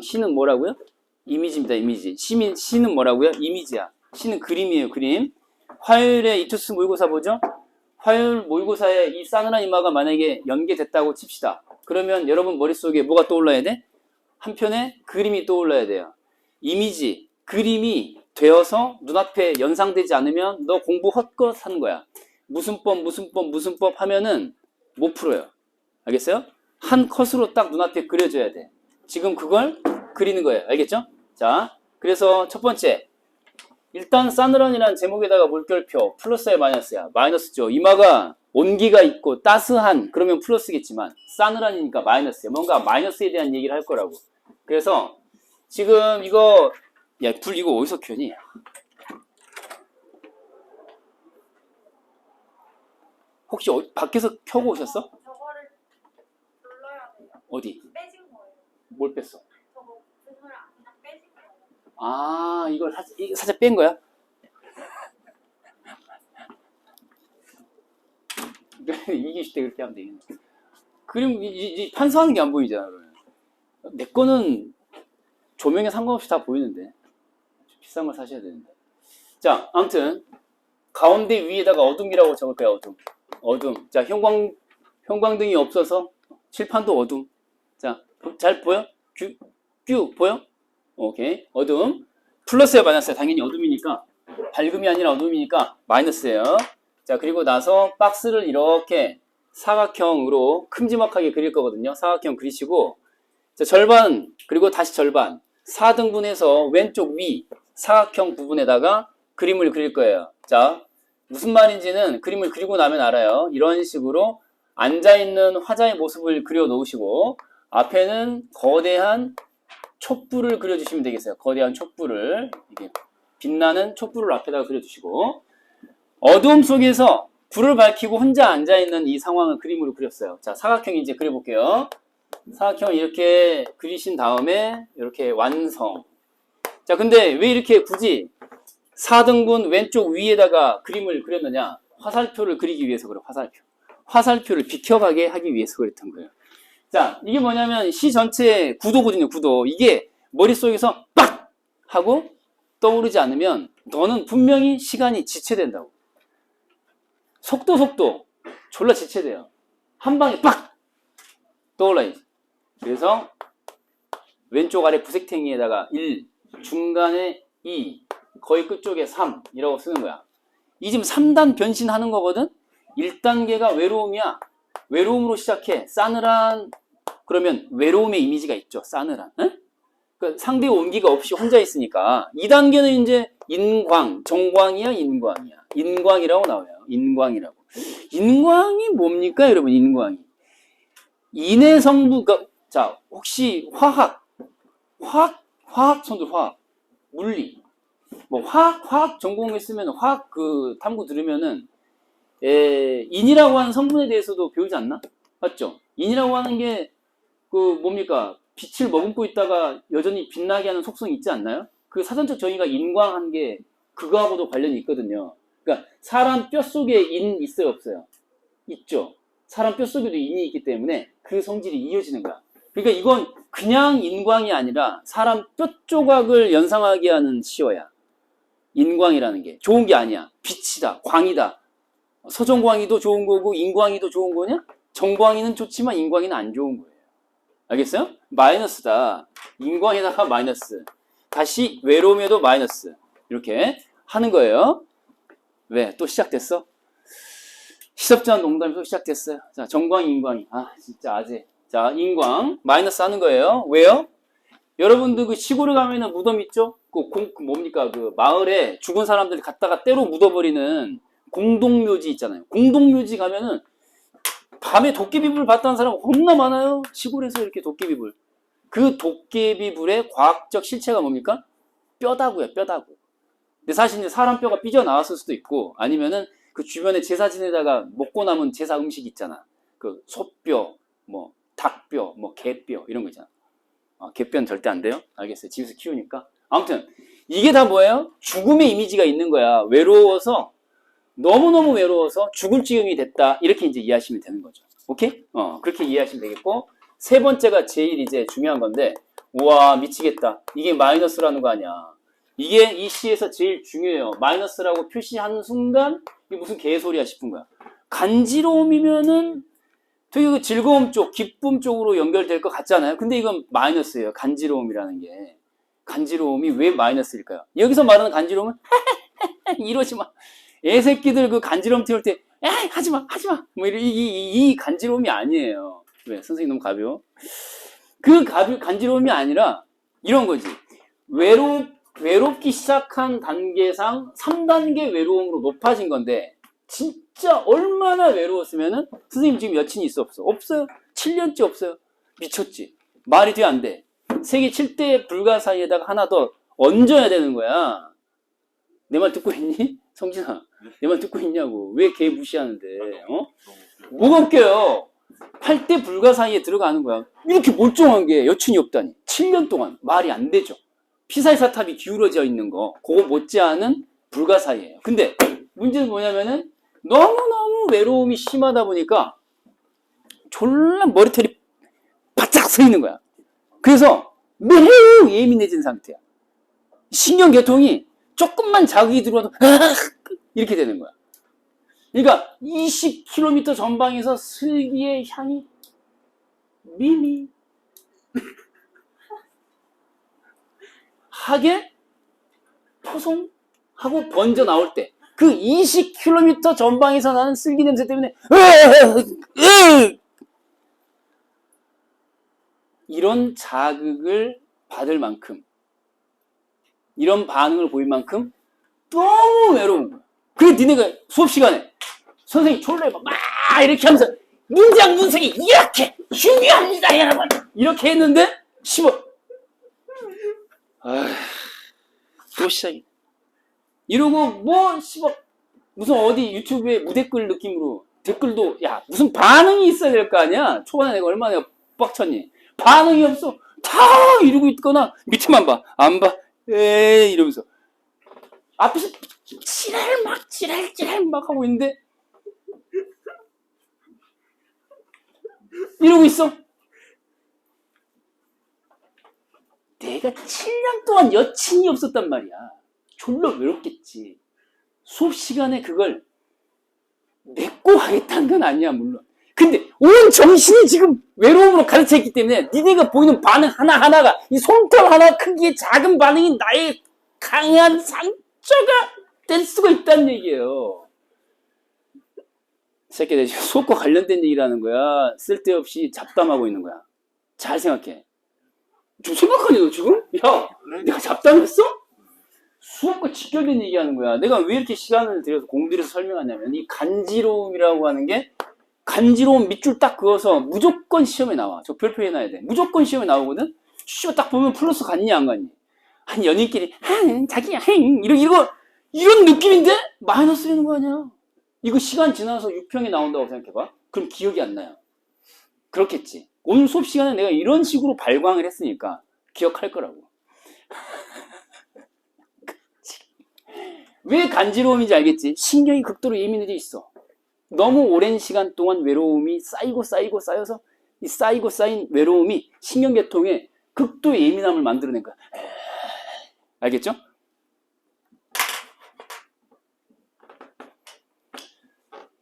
시는 뭐라고요? 이미지입니다. 이미지. 시민, 시는 뭐라고요? 이미지야. 시는 그림이에요. 그림. 화요일에 이투스 모의고사 보죠? 화요일 모의고사에 이 싸늘한 이마가 만약에 연계됐다고 칩시다. 그러면 여러분 머릿속에 뭐가 떠올라야 돼? 한편에 그림이 떠올라야 돼요. 이미지, 그림이 되어서 눈앞에 연상되지 않으면 너 공부 헛것 하는 거야. 무슨 법, 무슨 법, 무슨 법 하면은 못 풀어요. 알겠어요? 한 컷으로 딱 눈앞에 그려줘야 돼. 지금 그걸 그리는 거예요. 알겠죠? 자, 그래서 첫 번째. 일단 싸늘한이라는 제목에다가 물결표 플러스야 마이너스야 마이너스죠 이마가 온기가 있고 따스한 그러면 플러스겠지만 싸늘한이니까 마이너스야 뭔가 마이너스에 대한 얘기를 할 거라고 그래서 지금 이거 야 불 이거 어디서 켜니 혹시 어- 밖에서 켜고 오셨어 저거를 눌러야 돼요. 어디. 뭘 뺐어. 아 이걸 사, 이- 살짝 뺀 거야 이기실 때 그렇게 하면 되겠네. 그림 이, 이- 이 판사하는 게 안 보이잖아. 그러면. 내 거는 조명에 상관없이 다 보이는데 좀 비싼 걸 사셔야 되는데. 자, 아무튼 가운데 위에다가 어둠이라고 적을게요. 어둠. 어둠. 자, 형광 형광등이 없어서 칠판도 어둠. 자, 보- 잘 보여? 큐, 큐 보여? 오케이. 어둠. 플러스야 마이너스야. 당연히 어둠이니까 밝음이 아니라 어둠이니까 마이너스예요. 자, 그리고 나서 박스를 이렇게 사각형으로 큼지막하게 그릴 거거든요. 사각형 그리시고, 자, 절반, 그리고 다시 절반. 4등분해서 왼쪽 위 사각형 부분에다가 그림을 그릴 거예요. 자, 무슨 말인지는 그림을 그리고 나면 알아요. 이런 식으로 앉아있는 화자의 모습을 그려 놓으시고, 앞에는 거대한 촛불을 그려주시면 되겠어요. 거대한 촛불을. 이게 빛나는 촛불을 앞에다가 그려주시고, 어두움 속에서 불을 밝히고 혼자 앉아 있는 이 상황을 그림으로 그렸어요. 자, 사각형 이제 그려볼게요. 사각형 이렇게 그리신 다음에 이렇게 완성. 자, 근데 왜 이렇게 굳이 4등분 왼쪽 위에다가 그림을 그렸느냐? 화살표를 그리기 위해서 그래, 화살표. 화살표를 비켜가게 하기 위해서 그랬던 거예요. 자, 이게 뭐냐면 시 전체의 구도거든요, 구도. 이게 머릿속에서 빡! 하고 떠오르지 않으면 너는 분명히 시간이 지체된다고. 속도 속도 졸라 지체돼요. 한 방에 빡 떠올라야지. 그래서 왼쪽 아래 구색탱이에다가 1, 중간에 2, 거의 끝쪽에 3 이라고 쓰는 거야. 이 지금 3단 변신하는 거거든. 1단계가 외로움이야. 외로움으로 시작해. 싸늘한 그러면 외로움의 이미지가 있죠. 싸늘한. 응? 그 상대 온기가 없이 혼자 있으니까 2단계는 이제 인광, 정광이야, 인광이야. 인광이라고 나와요. 인광이라고. 인광이 뭡니까, 여러분? 인광이. 인의 성분, 그, 자, 혹시 화학, 화학, 화학 손들 화학, 물리, 뭐 화학, 화학 전공했으면 화학 그 탐구 들으면은 에, 인이라고 하는 성분에 대해서도 배우지 않나? 맞죠? 인이라고 하는 게 그 뭡니까? 빛을 머금고 있다가 여전히 빛나게 하는 속성이 있지 않나요? 그 사전적 정의가 인광한 게 그거하고도 관련이 있거든요. 그러니까 사람 뼈 속에 인 있어요, 없어요? 있죠. 사람 뼈 속에도 인이 있기 때문에 그 성질이 이어지는 거야. 그러니까 이건 그냥 인광이 아니라 사람 뼈 조각을 연상하게 하는 시어야. 인광이라는 게 좋은 게 아니야. 빛이다, 광이다. 서정광이도 좋은 거고 인광이도 좋은 거냐? 정광이는 좋지만 인광이는 안 좋은 거예요. 알겠어요? 마이너스다. 인광에다가 마이너스. 다시 외로움에도 마이너스. 이렇게 하는 거예요. 왜? 또 시작됐어? 시덥지한 농담이 또 시작됐어요. 자, 정광, 인광이. 아, 진짜 아재. 자, 인광. 마이너스 하는 거예요. 왜요? 여러분들 그 시골에 가면은 무덤 있죠? 그 공, 그 뭡니까? 그 마을에 죽은 사람들 갖다가 때로 묻어버리는 공동묘지 있잖아요. 공동묘지 가면은 밤에 도깨비불 봤다는 사람 겁나 많아요. 시골에서 이렇게 도깨비불. 그 도깨비불의 과학적 실체가 뭡니까? 뼈다구야, 뼈다구. 근데 사실 이제 사람 뼈가 삐져나왔을 수도 있고 아니면은 그 주변에 제사 지내다가 먹고 남은 제사 음식 있잖아. 그 소뼈, 뭐 닭뼈, 뭐 개뼈 이런 거 있잖아. 아, 개뼈는 절대 안 돼요. 알겠어요. 집에서 키우니까. 아무튼 이게 다 뭐예요? 죽음의 이미지가 있는 거야. 외로워서 너무너무 외로워서 죽을 지경이 됐다. 이렇게 이제 이해하시면 되는 거죠. 오케이? 어, 그렇게 이해하시면 되겠고 세 번째가 제일 이제 중요한 건데 우와 미치겠다. 이게 마이너스라는 거 아니야. 이게 이 시에서 제일 중요해요. 마이너스라고 표시하는 순간 이게 무슨 개소리야 싶은 거야. 간지러움이면은 되게 그 즐거움 쪽, 기쁨 쪽으로 연결될 것 같잖아요. 근데 이건 마이너스예요. 간지러움이라는 게. 간지러움이 왜 마이너스일까요? 여기서 말하는 간지러움은 이러지 마. 애새끼들 그 간지러움 태울 때, 야, 하지 마, 하지 마. 뭐, 이, 이, 이 간지러움이 아니에요. 왜? 선생님 너무 가벼워? 그 가벼, 간지러움이 아니라 이런 거지. 외롭, 외롭기 시작한 단계상 3단계 외로움으로 높아진 건데, 진짜 얼마나 외로웠으면은, 선생님 지금 여친이 있어, 없어? 없어요. 7년째 없어요. 미쳤지. 말이 돼, 안 돼. 세계 7대 불가 사이에다가 하나 더 얹어야 되는 거야. 내 말 듣고 있니? 성진아, 내 말 듣고 있냐고. 왜 걔 무시하는데, 어? 뭐가 웃겨요? 8대 불가 사이에 들어가는 거야. 이렇게 멀쩡한 게 여친이 없다니. 7년 동안 말이 안 되죠. 피사의 사탑이 기울어져 있는 거, 그거 못지않은 불가 사이에요. 근데 문제는 뭐냐면은 너무너무 외로움이 심하다 보니까 졸라 머리털이 바짝 서 있는 거야. 그래서 매우 예민해진 상태야. 신경계통이 조금만 자극이 들어와도 이렇게 되는 거야. 그러니까 20km 전방에서 슬기의 향이 미미 하게 포송하고 번져 나올 때 그 20km 전방에서 나는 슬기 냄새 때문에 이런 자극을 받을 만큼 이런 반응을 보일 만큼 너무 외로운 거야. 그래 니네가 수업 시간에 선생님 졸래 막 이렇게 하면서 문장 분석이 이렇게 중요합니다 여러분. 이렇게 했는데 10원 또 시작이. 이러고 뭐 10원 무슨 어디 유튜브에 무댓글 느낌으로 댓글도 야 무슨 반응이 있어야 될 거 아니야? 초반에 내가 얼마나 빡쳤니? 반응이 없어. 다 이러고 있거나 밑에만 봐 안 봐. 에이 이러면서. 앞에서 지랄 막 지랄 지랄 막 하고 있는데 이러고 있어. 내가 7년 동안 여친이 없었단 말이야. 졸라 외롭겠지. 수업 시간에 그걸 맺고 하겠다는 건 아니야, 물론. 근데 온 정신이 지금 외로움으로 가르쳐 있기 때문에 니네가 보이는 반응 하나하나가 이 손털 하나 크기의 작은 반응이 나의 강한 상처가 될 수가 있다는 얘기예요. 새끼들 지금 수업과 관련된 얘기라는 거야. 쓸데없이 잡담하고 있는 거야. 잘 생각해. 좀 생각하니 너 지금? 야, 내가 잡담했어? 수업과 직결된 얘기하는 거야. 내가 왜 이렇게 시간을 들여서 공들여서 설명하냐면 이 간지러움이라고 하는 게 간지러운 밑줄 딱 그어서 무조건 시험에 나와. 저 별표 해 놔야 돼. 무조건 시험에 나오거든? 시험 딱 보면 플러스 갔니 안 갔니? 한 연인끼리 한 자기야 행 이런 이거 이런 느낌인데 마이너스 되는 거 아니야? 이거 시간 지나서 6평이 나온다고 생각해봐. 그럼 기억이 안 나요. 그렇겠지. 오늘 수업 시간에 내가 이런 식으로 발광을 했으니까 기억할 거라고. 왜 간지러움인지 알겠지? 신경이 극도로 예민해져 있어. 너무 오랜 시간 동안 외로움이 쌓이고 쌓이고 쌓여서 이 쌓이고 쌓인 외로움이 신경계통에 극도의 예민함을 만들어낸 거야. 알겠죠?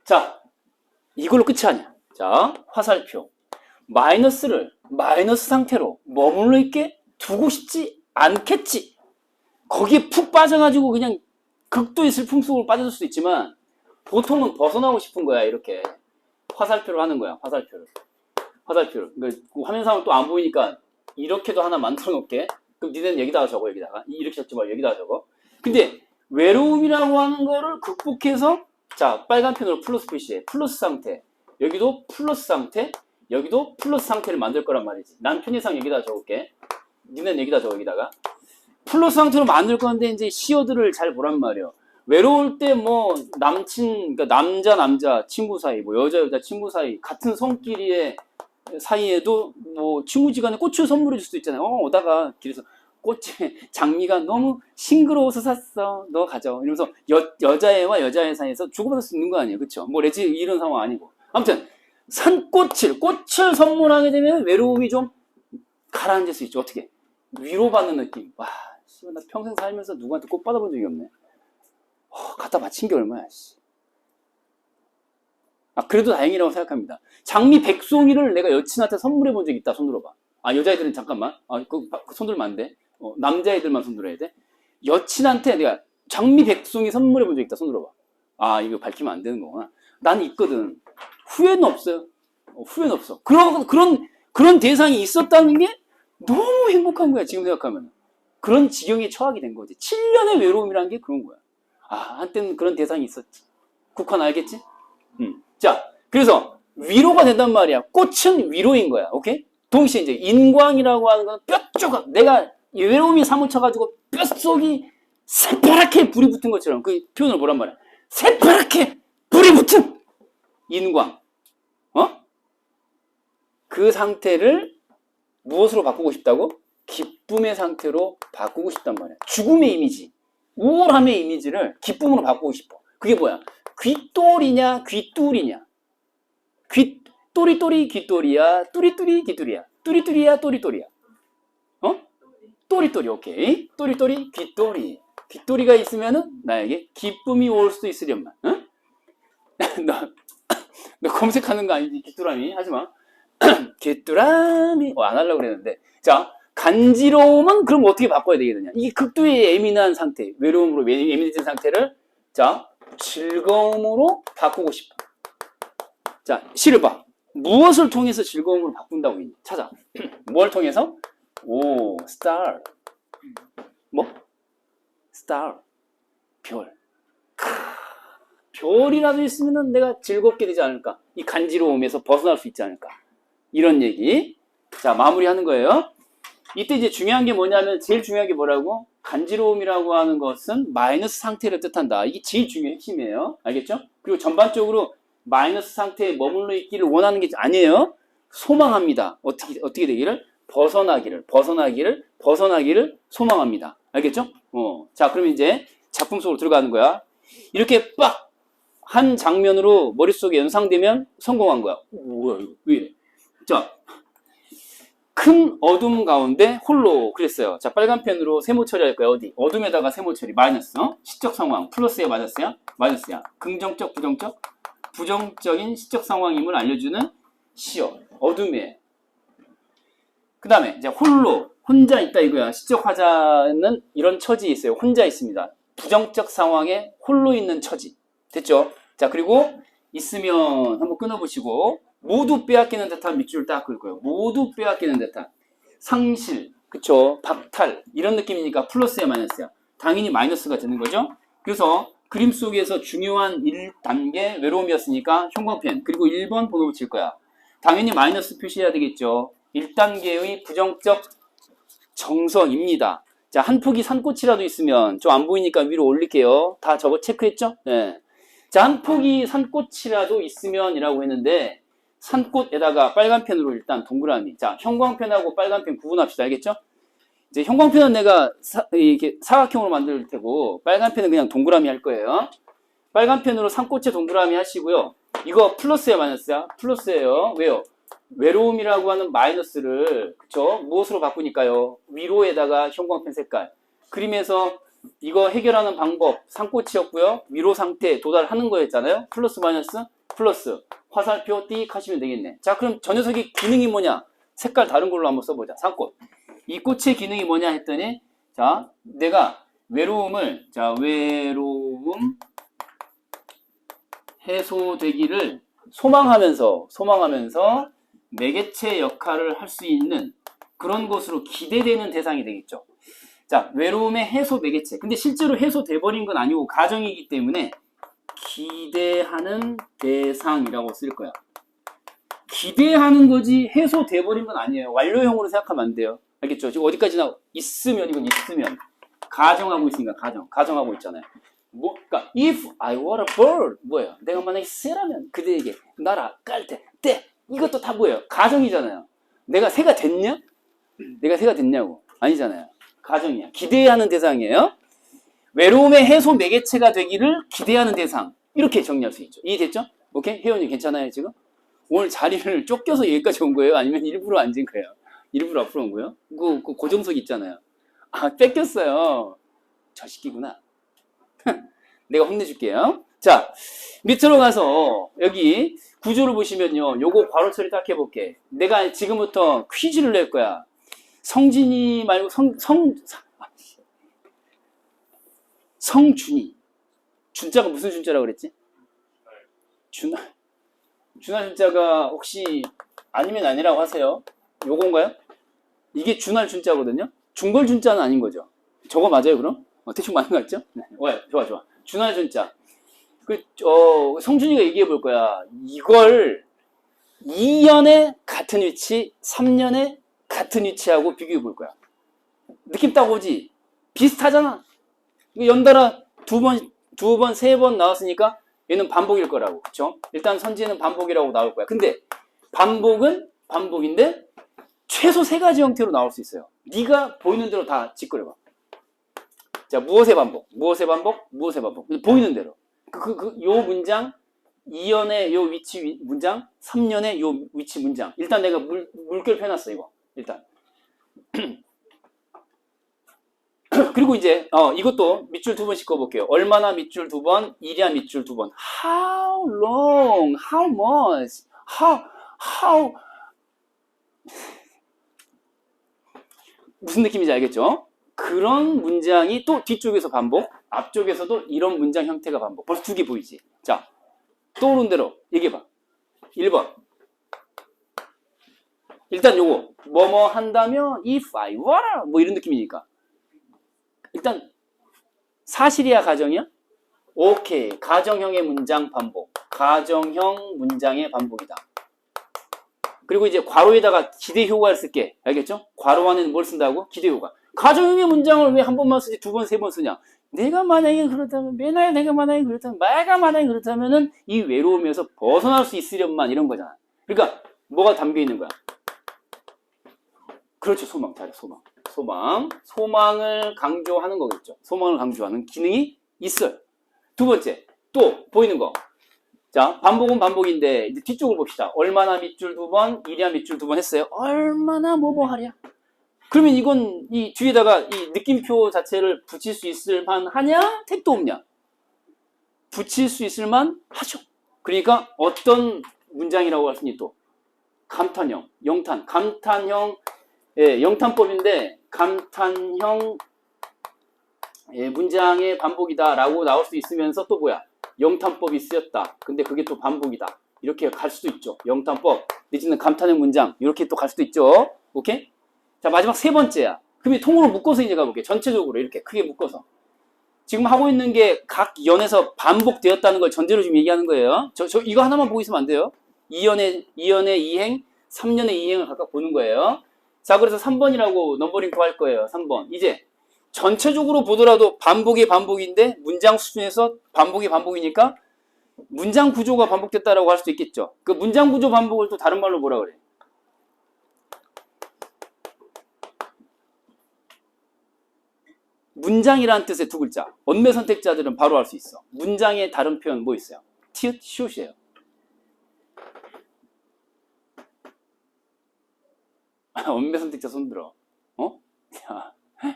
자, 이걸로 끝이 아니야. 자, 화살표. 마이너스를 마이너스 상태로 머물러 있게 두고 싶지 않겠지. 거기에 푹 빠져가지고 그냥 극도의 슬픔 속으로 빠져들 수도 있지만 보통은 벗어나고 싶은 거야, 이렇게. 화살표를 하는 거야, 화살표를. 화살표를. 그러니까 그 화면상으로 또안 보이니까 이렇게도 하나 만들어 놓을게. 그럼 니네는 여기다가 적어, 여기다가. 이렇게 적지 말고 여기다가 적어. 근데 외로움이라고 하는 거를 극복해서 자, 빨간 펜으로 플러스 표시해. 플러스 상태. 여기도 플러스 상태. 여기도 플러스 상태를 만들 거란 말이지. 난 편의상 여기다 적을게. 니네는 여기다 적어, 여기다가. 플러스 상태로 만들 건데, 이제 시어들을 잘 보란 말이야. 외로울 때 뭐, 남친, 그러니까 남자, 남자, 친구 사이, 뭐, 여자, 여자, 친구 사이, 같은 성끼리의 사이에도 뭐, 친구지간에 꽃을 선물해 줄 수도 있잖아요. 어, 오다가 길에서 꽃에 장미가 너무 싱그러워서 샀어. 너 가져. 이러면서 여, 여자애와 여자애 사이에서 주고받을 수 있는 거 아니에요. 그쵸? 뭐 레지 이런 상황 아니고. 아무튼 산 꽃을 꽃을 선물하게 되면 외로움이 좀 가라앉을 수 있죠. 어떻게? 위로받는 느낌. 와, 씨, 나 평생 살면서 누구한테 꽃 받아본 적이 없네. 어, 갖다 바친 게 얼마야, 씨. 아, 그래도 다행이라고 생각합니다. 장미 백송이를 내가 여친한테 선물해 본 적이 있다. 손 들어봐. 아, 여자애들은 잠깐만. 아, 그, 그 손들면 안 돼. 어, 남자애들만 손들어야 돼. 여친한테 내가 장미 백송이 선물해 본 적 있다. 손들어봐. 아, 이거 밝히면 안 되는 거구나. 난 있거든. 후회는 없어요. 어, 후회는 없어. 그런, 그런, 그런 대상이 있었다는 게 너무 행복한 거야, 지금 생각하면. 그런 지경에 처하게 된 거지. 7년의 외로움이라는 게 그런 거야. 아, 한때는 그런 대상이 있었지. 국화 알겠지? 음. 자, 그래서 위로가 된단 말이야. 꽃은 위로인 거야. 오케이? 동시에 이제 인광이라고 하는 건 뼈조각. 내가 이 외로움이 사무쳐가지고 뼛속이 새파랗게 불이 붙은 것처럼 그 표현을 뭐란 말이야. 새파랗게 불이 붙은 인광. 어? 그 상태를 무엇으로 바꾸고 싶다고? 기쁨의 상태로 바꾸고 싶단 말이야. 죽음의 이미지, 우울함의 이미지를 기쁨으로 바꾸고 싶어. 그게 뭐야? 귀똘이냐, 귀뚜리냐? 귀, 또리또리 귀똘이야, 뚜리뚜리 귀뚜리야. 뚜리뚜리야, 또리또리야. 어? 또리또리, 오케이. 또리또리 귀똘이. 귀똘이가 있으면은 나에게 기쁨이 올 수도 있으련만. 응? 너, 너 검색하는 거 아니지? 귀뚜라미? 하지 마. 귀뚜라미. 어, 안 하려고 그랬는데. 자, 간지러움은 그럼 어떻게 바꿔야 되겠느냐? 이게 극도의 예민한 상태, 외로움으로 예- 예민해진 상태를 자, 즐거움으로 바꾸고 싶어. 자, 시를 봐. 무엇을 통해서 즐거움으로 바꾼다고 했니? 찾아. 뭘 통해서? 오, star. 뭐? star. 별. 크, 별이라도 있으면 내가 즐겁게 되지 않을까? 이 간지러움에서 벗어날 수 있지 않을까? 이런 얘기. 자, 마무리하는 거예요. 이때 이제 중요한 게 뭐냐면, 제일 중요한 게 뭐라고? 간지러움이라고 하는 것은 마이너스 상태를 뜻한다. 이게 제일 중요한 핵심이에요. 알겠죠? 그리고 전반적으로 마이너스 상태에 머물러 있기를 원하는 게 아니에요. 소망합니다. 어떻게, 어떻게 되기를? 벗어나기를, 벗어나기를, 벗어나기를 소망합니다. 알겠죠? 어. 자, 그럼 이제 작품 속으로 들어가는 거야. 이렇게 빡! 한 장면으로 머릿속에 연상되면 성공한 거야. 오, 뭐야, 이거. 왜? 자, 큰 어둠 가운데 홀로 그랬어요. 자, 빨간 펜으로 세모 처리할 거야. 어디? 어둠에다가 세모 처리. 마이너스. 어? 시적 상황. 플러스에 맞았어요? 마이너스야. 긍정적, 부정적? 부정적인 시적 상황임을 알려주는 시어. 어둠에. 그 다음에 이제 홀로. 혼자 있다 이거야. 시적 화자는 이런 처지에 있어요. 혼자 있습니다. 부정적 상황에 홀로 있는 처지. 됐죠? 자, 그리고 있으면 한번 끊어보시고 모두 빼앗기는 듯한 밑줄을 딱 거예요. 모두 빼앗기는 듯한 상실, 그쵸? 박탈 이런 느낌이니까 플러스야 마이너스야. 당연히 마이너스가 되는 거죠. 그래서 그림 속에서 중요한 1단계 외로움이었으니까 형광펜 그리고 1번 번호 붙일 거야. 당연히 마이너스 표시해야 되겠죠. 1단계의 부정적 정서입니다. 자, 한 폭이 산꽃이라도 있으면 좀 안 보이니까 위로 올릴게요. 다 저거 체크했죠? 네. 자, 한 폭이 산꽃이라도 있으면이라고 했는데 산꽃에다가 빨간 펜으로 일단 동그라미. 자, 형광펜하고 빨간 펜 구분합시다. 알겠죠? 이제 형광펜은 내가 사, 이렇게 사각형으로 만들 테고 빨간 펜은 그냥 동그라미 할 거예요. 빨간 펜으로 산꽃에 동그라미 하시고요. 이거 플러스야 마이너스야? 플러스예요. 왜요? 외로움이라고 하는 마이너스를 그쵸? 무엇으로 바꾸니까요? 위로에다가 형광펜 색깔. 그림에서 이거 해결하는 방법 산꽃이었고요. 위로 상태 도달하는 거였잖아요. 플러스 마이너스 플러스 화살표 띡 하시면 되겠네. 자 그럼 저 녀석의 기능이 뭐냐? 색깔 다른 걸로 한번 써보자. 산꽃. 이 꽃의 기능이 뭐냐 했더니 자 내가 외로움을 자 외로움 해소되기를 소망하면서 소망하면서 매개체 역할을 할 수 있는 그런 것으로 기대되는 대상이 되겠죠. 자, 외로움의 해소 매개체. 근데 실제로 해소돼 버린 건 아니고 가정이기 때문에 기대하는 대상이라고 쓸 거야. 기대하는 거지 해소돼 버린 건 아니에요. 완료형으로 생각하면 안 돼요. 알겠죠? 지금 어디까지나 있으면 이건 있으면 가정하고 있으니까 가정. 가정하고 있잖아요. 뭐, 그러니까 if I were a bird 뭐예요? 내가 만약에 새라면 그대에게 날아 깔때 때 이것도 다 뭐예요? 가정이잖아요. 내가 새가 됐냐? 내가 새가 됐냐고 아니잖아요. 가정이야. 기대하는 대상이에요. 외로움의 해소 매개체가 되기를 기대하는 대상 이렇게 정리할 수 있죠. 이해됐죠? 오케이? 혜원이 괜찮아요 지금? 오늘 자리를 쫓겨서 여기까지 온 거예요? 아니면 일부러 앉은 거예요? 일부러 앞으로 온 거예요? 그, 그 고정석 있잖아요. 아, 뺏겼어요. 저 새끼구나. 내가 혼내줄게요. 자, 밑으로 가서 여기 구조를 보시면요. 요거 괄호 처리 딱 해볼게. 내가 지금부터 퀴즈를 낼 거야. 성진이 말고 성, 성, 아, 씨. 성준이. 준자가 무슨 준자라고 그랬지? 준하. 준하 준자가 혹시 아니면 아니라고 하세요. 요건가요? 이게 준할 준자거든요. 중벌 준자는 아닌 거죠. 저거 맞아요, 그럼? 어, 대충 맞는 거 같죠? 네. 와, 좋아, 좋아. 준할 준자. 그, 어, 성준이가 얘기해 볼 거야. 이걸 2년에 같은 위치, 3년에 같은 위치하고 비교해 볼 거야. 느낌 딱 오지? 비슷하잖아. 연달아 두 번, 두 번, 세 번 나왔으니까 얘는 반복일 거라고. 그쵸? 일단 선지는 반복이라고 나올 거야. 근데 반복은 반복인데 최소 세 가지 형태로 나올 수 있어요. 네가 보이는 대로 다 짓거려봐. 자, 무엇의 반복? 무엇의 반복? 무엇의 반복? 보이는 대로. 그, 그, 그, 요 문장, 2년의 요 위치 위- 문장, 3년의 요 위치 문장. 일단 내가 물, 물결 펴놨어, 이거. 일단. 그리고 이제, 어, 이것도 밑줄 두 번씩 꺼볼게요. 얼마나 밑줄 두 번, 이랴 밑줄 두 번. How long? How much? How, how, 무슨 느낌인지 알겠죠? 그런 문장이 또 뒤쪽에서 반복, 앞쪽에서도 이런 문장 형태가 반복. 벌써 두 개 보이지? 자, 떠오른 대로 얘기해봐. 1번. 일단 요거, 뭐뭐 한다면 if I were, 뭐 이런 느낌이니까. 일단, 사실이야, 가정이야? 오케이. 가정형의 문장 반복. 가정형 문장의 반복이다. 그리고 이제 괄호에다가 기대 효과를 쓸게. 알겠죠? 괄호 안에는 뭘 쓴다고? 기대 효과. 가정형의 문장을 왜 한 번만 쓰지 두 번, 세 번 쓰냐? 내가 만약에 그렇다면, 맨날 내가 만약에 그렇다면, 내가 만약에 그렇다면은 이 외로움에서 벗어날 수 있으련만 이런 거잖아. 그러니까 뭐가 담겨 있는 거야? 그렇죠. 소망. 잘해. 소망. 소망. 소망을 강조하는 거겠죠. 소망을 강조하는 기능이 있어요. 두 번째. 또 보이는 거. 자, 반복은 반복인데 이제 뒤쪽을 봅시다. 얼마나 밑줄 두 번, 이랴 밑줄 두 번 했어요. 얼마나 뭐뭐 하랴. 그러면 이건 이 뒤에다가 이 느낌표 자체를 붙일 수 있을 만 하냐? 택도 없냐? 붙일 수 있을 만 하죠. 그러니까 어떤 문장이라고 할수 있니 또? 감탄형, 영탄, 감탄형, 예, 영탄법인데 감탄형 예, 문장의 반복이다라고 나올 수 있으면서 또 뭐야? 영탄법이 쓰였다. 근데 그게 또 반복이다. 이렇게 갈 수도 있죠. 영탄법, 내지는 감탄형 문장 이렇게 또 갈 수도 있죠. 오케이? 자 마지막 세 번째야. 그럼 이 통으로 묶어서 이제 가볼게. 전체적으로 이렇게 크게 묶어서. 지금 하고 있는 게 각 연에서 반복되었다는 걸 전제로 지금 얘기하는 거예요. 저, 저 이거 하나만 보고 있으면 안 돼요. 2연의 2연의 2행, 3년의 2행을 각각 보는 거예요. 자 그래서 3번이라고 넘버링 구할 거예요. 3번. 이제 전체적으로 보더라도 반복이 반복인데 문장 수준에서 반복이 반복이니까 문장 구조가 반복됐다라고 할 수도 있겠죠. 그 문장 구조 반복을 또 다른 말로 뭐라 그래? 문장이라는 뜻의 두 글자. 언매 선택자들은 바로 알 수 있어. 문장의 다른 표현 뭐 있어요? 티읕, 시옷이에요. 언매 선택자 손들어. 어? 자,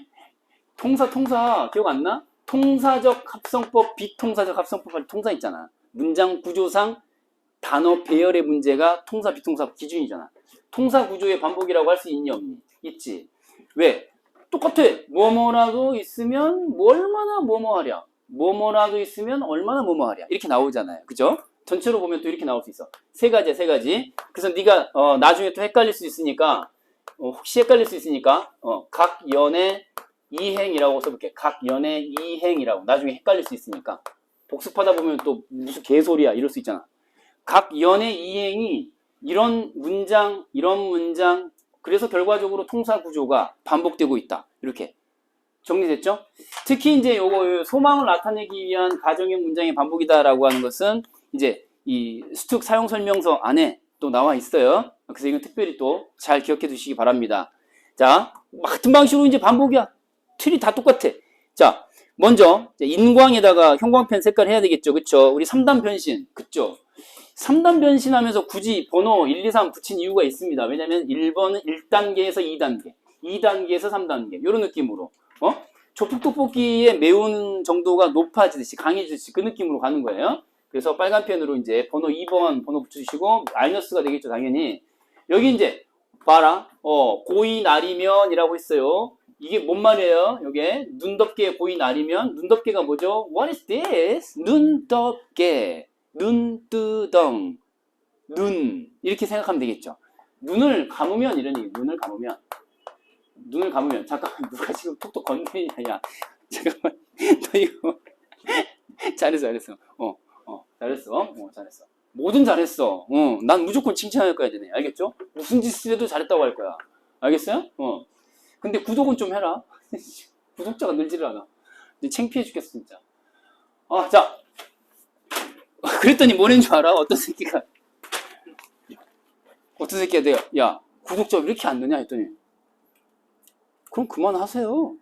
통사 통사 기억 안 나? 통사적 합성법, 비통사적 합성법 할 통사 있잖아. 문장 구조상 단어 배열의 문제가 통사 비통사 기준이잖아. 통사 구조의 반복이라고 할 수 있니 없니? 있지. 왜? 똑같아. 뭐뭐라도 있으면 뭐 얼마나 뭐뭐하랴. 뭐뭐라도 있으면 얼마나 뭐뭐하랴. 이렇게 나오잖아요. 그죠? 전체로 보면 또 이렇게 나올 수 있어. 세 가지야, 세 가지. 그래서 네가 어, 나중에 또 헷갈릴 수 있으니까 어, 혹시 헷갈릴 수 있으니까 어, 각 연의 이행이라고 써볼게. 각 연의 이행이라고. 나중에 헷갈릴 수 있으니까. 복습하다 보면 또 무슨 개소리야 이럴 수 있잖아. 각 연의 이행이 이런 문장, 이런 문장, 그래서 결과적으로 통사 구조가 반복되고 있다. 이렇게 정리됐죠? 특히 이제 요거 소망을 나타내기 위한 가정형 문장의 반복이다라고 하는 것은 이제 이 스툭 사용 설명서 안에 또 나와 있어요. 그래서 이건 특별히 또 잘 기억해 두시기 바랍니다. 자, 같은 방식으로 이제 반복이야. 틀이 다 똑같아. 자, 먼저 인광에다가 형광펜 색깔 해야 되겠죠. 그쵸? 우리 3단 변신. 그쵸? 3단 변신하면서 굳이 번호 1, 2, 3 붙인 이유가 있습니다. 왜냐면 1번은 1단계에서 2단계, 2단계에서 3단계 이런 느낌으로 어? 조폭 떡볶이의 매운 정도가 높아지듯이 강해지듯이 그 느낌으로 가는 거예요. 그래서 빨간 펜으로 이제 번호 2번 번호 붙여주시고 마이너스가 되겠죠 당연히 여기 이제 봐라 어 고이 날이면이라고 했어요. 이게 뭔 말이에요? 요게 눈덮개 고이 날이면 눈덮개가 뭐죠? What is this? 눈덮개 눈뜨덩 눈. 이렇게 생각하면 되겠죠. 눈을 감으면 이런 얘기 눈을 감으면. 눈을 감으면. 잠깐만 누가 지금 톡톡 건드리냐 야. 잠깐만. 너 이거 잘했어 잘했어. 어 어, 잘했어. 어 잘했어. 뭐든 잘했어. 어 난 무조건 칭찬할 거야 되네. 알겠죠? 무슨 짓을 해도 잘했다고 할 거야. 알겠어요? 어. 근데 구독은 좀 해라. 구독자가 늘지를 않아. 이제 창피해 죽겠어 진짜. 아자 그랬더니 뭐랬는 줄 알아 어떤 새끼가 어떤 새끼가 내가 야 구독자 왜 이렇게 안 느냐 했더니 그럼 그만하세요.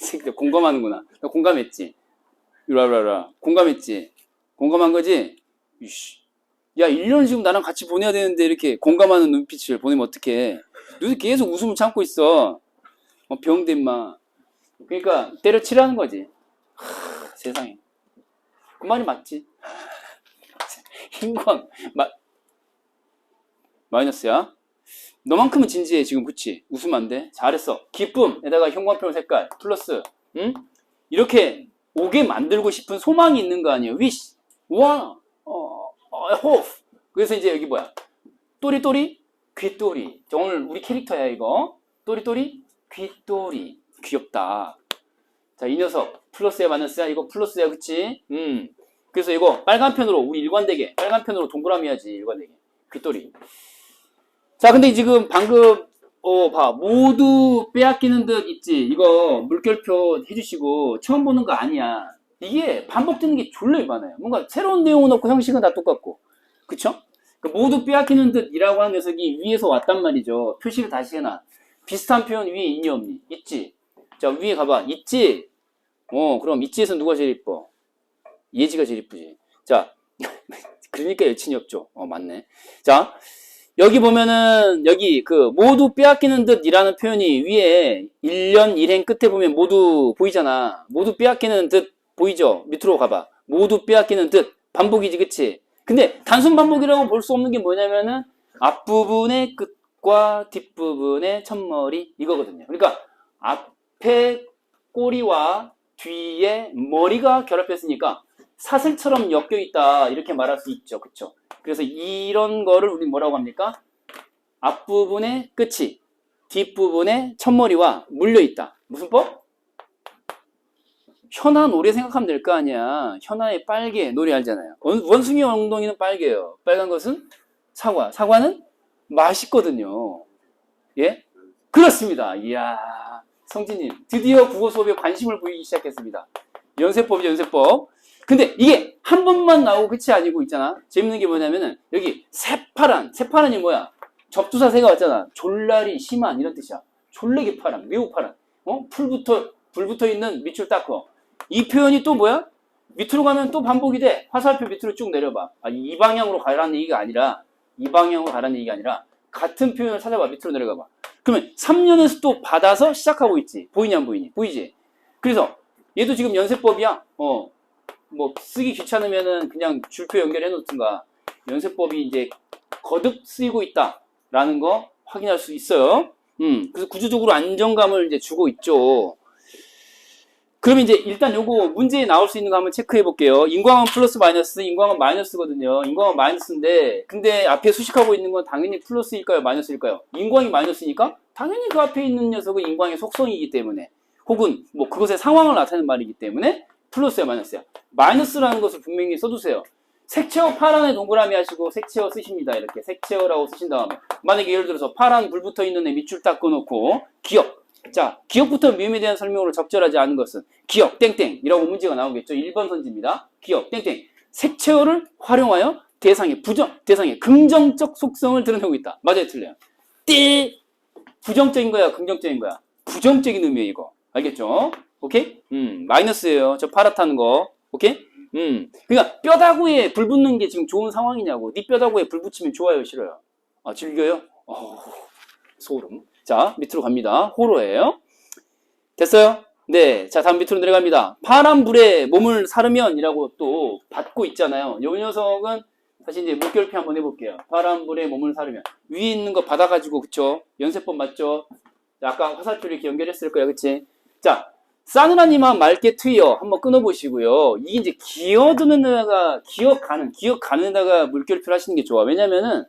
이 새끼들 공감하는구나. 나 공감했지? 이라라라. 공감했지? 공감한 거지? 이씨. 야, 1년 지금 나랑 같이 보내야 되는데 이렇게 공감하는 눈빛을 보내면 어떡해. 너희 계속 웃음을 참고 있어. 어, 병대 임마. 그러니까 때려치라는 거지. 하, 세상에. 그 말이 맞지. 힘건, 마, 마이너스야. 너만큼은 진지해 지금 그치? 웃으면 안 돼. 잘했어. 기쁨에다가 형광펜 색깔 플러스 응? 이렇게 오게 만들고 싶은 소망이 있는 거 아니에요? wish, 어, 어, hope. 그래서 이제 여기 뭐야? 또리또리 귀또리. 자, 오늘 우리 캐릭터야 이거. 또리또리 귀또리. 귀엽다. 자, 이 녀석 플러스야 마이너스야? 이거 플러스야 그치? 음. 그래서 이거 빨간 편으로 우리 일관되게 빨간 편으로 동그라미 해야지 일관되게 귀또리. 자, 근데 지금 방금 어, 봐. 모두 빼앗기는 듯 있지. 이거 물결표 해주시고 처음 보는 거 아니야. 이게 반복되는 게 졸라 많아요. 뭔가 새로운 내용은 없고 형식은 다 똑같고. 그쵸? 그 모두 빼앗기는 듯이라고 하는 녀석이 위에서 왔단 말이죠. 표시를 다시 해놔. 비슷한 표현 위에 있니 없니? 있지. 자, 위에 가봐. 있지? 어, 그럼 있지에서 누가 제일 이뻐? 예지가 제일 이쁘지. 자, 그러니까 여친이 없죠. 어, 맞네. 자, 여기 보면은 여기 그 모두 빼앗기는 듯이라는 표현이 위에 1년 1행 끝에 보면 모두 보이잖아. 모두 빼앗기는 듯 보이죠? 밑으로 가봐. 모두 빼앗기는 듯 반복이지, 그치? 근데 단순 반복이라고 볼 수 없는 게 뭐냐면은 앞부분의 끝과 뒷부분의 첫머리 이거거든요. 그러니까 앞에 꼬리와 뒤에 머리가 결합했으니까 사슬처럼 엮여 있다 이렇게 말할 수 있죠. 그쵸? 그래서 이런 거를 우리 뭐라고 합니까? 앞부분의 끝이 뒷부분의 첫머리와 물려 있다. 무슨 법? 현아 노래 생각하면 될 거 아니야. 현아의 빨개 노래 알잖아요. 원- 원숭이 엉덩이는 빨개요. 빨간 것은 사과. 사과는 맛있거든요. 예? 그렇습니다. 이야, 성진님 드디어 국어 수업에 관심을 보이기 시작했습니다. 연세법이죠, 연세법. 근데 이게 한 번만 나오고 끝이 아니고 있잖아. 재밌는 게 뭐냐면은 여기 새파란, 새파란이 뭐야? 접두사 새가 왔잖아. 졸라리, 심한 이런 뜻이야. 졸래게 파란, 매우 파란. 어? 풀부터 불 붙어 있는 밑줄 닦어. 이 표현이 또 뭐야? 밑으로 가면 또 반복이 돼. 화살표 밑으로 쭉 내려봐. 아, 이 방향으로 가라는 얘기가 아니라 이 방향으로 가라는 얘기가 아니라 같은 표현을 찾아봐. 밑으로 내려가봐. 그러면 3년에서 또 받아서 시작하고 있지. 보이냐 안 보이니? 보이지? 그래서 얘도 지금 연세법이야. 어. 뭐 쓰기 귀찮으면은 그냥 줄표 연결해 놓든가. 연세법이 이제 거듭 쓰이고 있다라는 거 확인할 수 있어요. 음. 그래서 구조적으로 안정감을 이제 주고 있죠. 그럼 이제 일단 요거 문제에 나올 수 있는 거 한번 체크해 볼게요. 인광은 플러스 마이너스, 인광은 마이너스거든요. 인광은 마이너스인데, 근데 앞에 수식하고 있는 건 당연히 플러스일까요? 마이너스일까요? 인광이 마이너스니까 당연히 그 앞에 있는 녀석은 인광의 속성이기 때문에, 혹은 뭐 그것의 상황을 나타내는 말이기 때문에 플러스야 마이너스야. 마이너스라는 것을 분명히 써두세요. 색채어 파란에 동그라미 하시고 색채어 쓰십니다. 이렇게 색채어라고 쓰신 다음에 만약에 예를 들어서 파란 불 붙어 있는 애 밑줄 딱 꺼놓고 기억 자, 기억부터 미음에 대한 설명으로 적절하지 않은 것은 기억 땡땡이라고 문제가 나오겠죠. 1번 선지입니다. 기억 땡땡. 색채어를 활용하여 대상의 부정, 대상의 긍정적 속성을 드러내고 있다. 맞아요, 틀려요. 띠! 부정적인 거야, 긍정적인 거야? 부정적인 의미예요, 이거. 알겠죠? 오케이? 음, 마이너스예요. 저 파랗다는 거. 오케이? 음. 그러니까 뼈다구에 불 붙는 게 지금 좋은 상황이냐고. 네 뼈다구에 불 붙이면 좋아요, 싫어요? 아, 즐겨요? 어, 소름. 자, 밑으로 갑니다. 호로예요. 됐어요? 네. 자, 다음 밑으로 내려갑니다. 파란 불에 몸을 사르면이라고 또 받고 있잖아요. 요 녀석은 다시 이제 물결표 한번 해볼게요. 파란 불에 몸을 사르면. 위에 있는 거 받아가지고, 그쵸? 연세법 맞죠? 자, 아까 화살표를 이렇게 연결했을 거예요. 그치? 자, 싸늘하니만 맑게 트여 한번 끊어보시고요. 이게 이제 기어드는 데다가 기어가는 기어가는 데다가 물결표를 하시는 게 좋아. 왜냐면은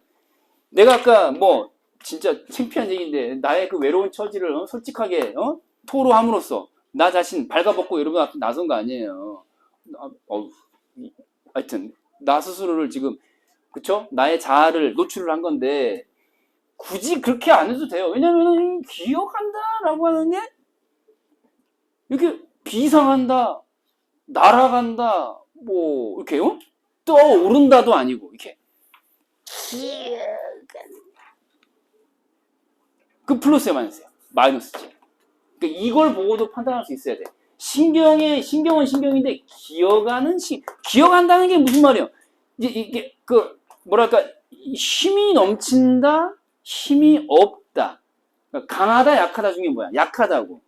내가 아까 뭐 진짜 창피한 얘기인데 나의 그 외로운 처지를 어? 솔직하게 어? 토로함으로써 나 자신 발가벗고 여러분 앞에 나선 거 아니에요. 아, 이- 하여튼 나 스스로를 지금 그쵸? 나의 자아를 노출을 한 건데 굳이 그렇게 안 해도 돼요. 왜냐면은 기어간다라고 하는 게 이렇게 비상한다, 날아간다, 뭐 이렇게요? 떠오른다도 아니고 이렇게 그 플러스에 마이너스야. 마이너스지. 그러니까 이걸 보고도 판단할 수 있어야 돼. 신경에 신경은 신경인데 기어가는 시 기어간다는 게 무슨 말이에요? 이제 이게 그 뭐랄까 힘이 넘친다, 힘이 없다. 그러니까 강하다, 약하다 중에 뭐야? 약하다고.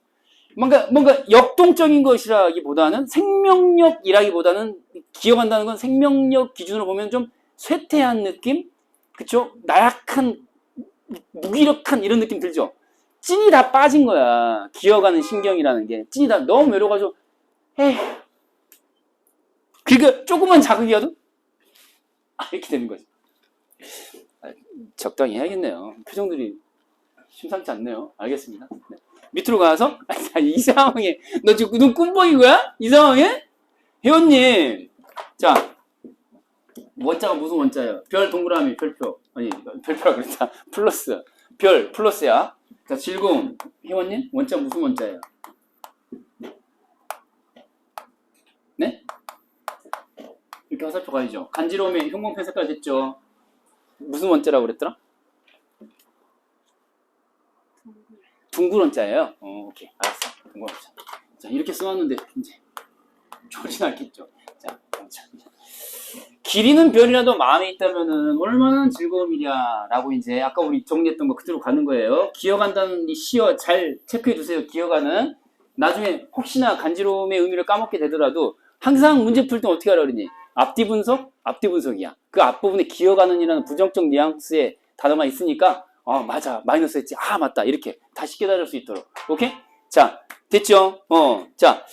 뭔가 뭔가 역동적인 것이라기보다는 생명력이라기보다는 기어간다는 건 생명력 기준으로 보면 좀 쇠퇴한 느낌, 그쵸? 나약한 무기력한 이런 느낌 들죠? 찐이 다 빠진 거야. 기어가는 신경이라는 게. 찐이 다 너무 외로워가지고, 에휴. 그러니까 조금만 자극이어도, 아, 이렇게 되는 거지. 아, 적당히 해야겠네요. 표정들이 심상치 않네요. 알겠습니다. 네. 밑으로 가서, 아, 이 상황에, 너 지금 눈 꿈뻑인 거야? 이 상황에? 회원님, 자, 원자가 무슨 원자예요? 별 동그라미 별표 아니 별표라 그랬다. 플러스. 별 플러스야. 자 즐거움 회원님 원자 무슨 원자예요? 네? 이렇게 화살표 가야죠. 간지러움에 색깔 됐죠. 무슨 원자라고 그랬더라? 둥글. 원자예요? 어 오케이. 알았어. 둥글 원자. 자 이렇게 써놨는데 이제 좋진 않겠죠. 자 원자 길이는 별이라도 마음에 있다면은 얼마나 즐거움이랴라고 이제 아까 우리 정리했던 거 그대로 가는 거예요. 기어간다는 이 시어 잘 체크해 두세요. 기어가는. 나중에 혹시나 간지러움의 의미를 까먹게 되더라도 항상 문제 풀 때 어떻게 하라 그러니? 앞뒤 분석, 앞뒤 분석이야. 그 앞부분에 기어가는이라는 부정적 뉘앙스의 단어만 있으니까 아 맞아. 마이너스 했지. 아 맞다. 이렇게 다시 깨달을 수 있도록. 오케이? 자 됐죠? 어자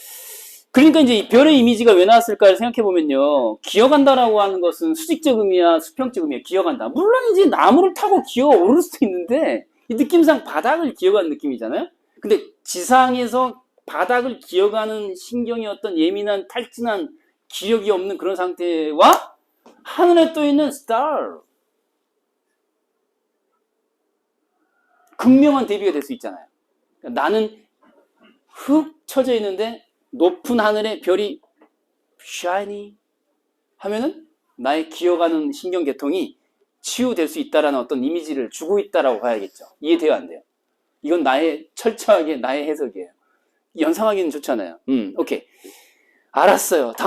그러니까 이제 이 별의 이미지가 왜 나왔을까를 생각해 보면요. 기어간다라고 하는 것은 수직적 의미야, 수평적 의미야. 기어간다. 물론 이제 나무를 타고 기어 오를 수도 있는데 이 느낌상 바닥을 기어가는 느낌이잖아요. 근데 지상에서 바닥을 기어가는 신경이 어떤 예민한 탈진한 기력이 없는 그런 상태와 하늘에 떠 있는 스타 극명한 대비가 될 수 있잖아요. 그러니까 나는 흙 쳐져 있는데 높은 하늘에 별이 샤이니 하면은 나의 기어가는 신경계통이 치유될 수 있다라는 어떤 이미지를 주고 있다라고 봐야겠죠. 이해돼요, 안 돼요? 이건 나의 철저하게 나의 해석이에요. 연상하기는 좋잖아요. 음, 오케이. 알았어요. 다음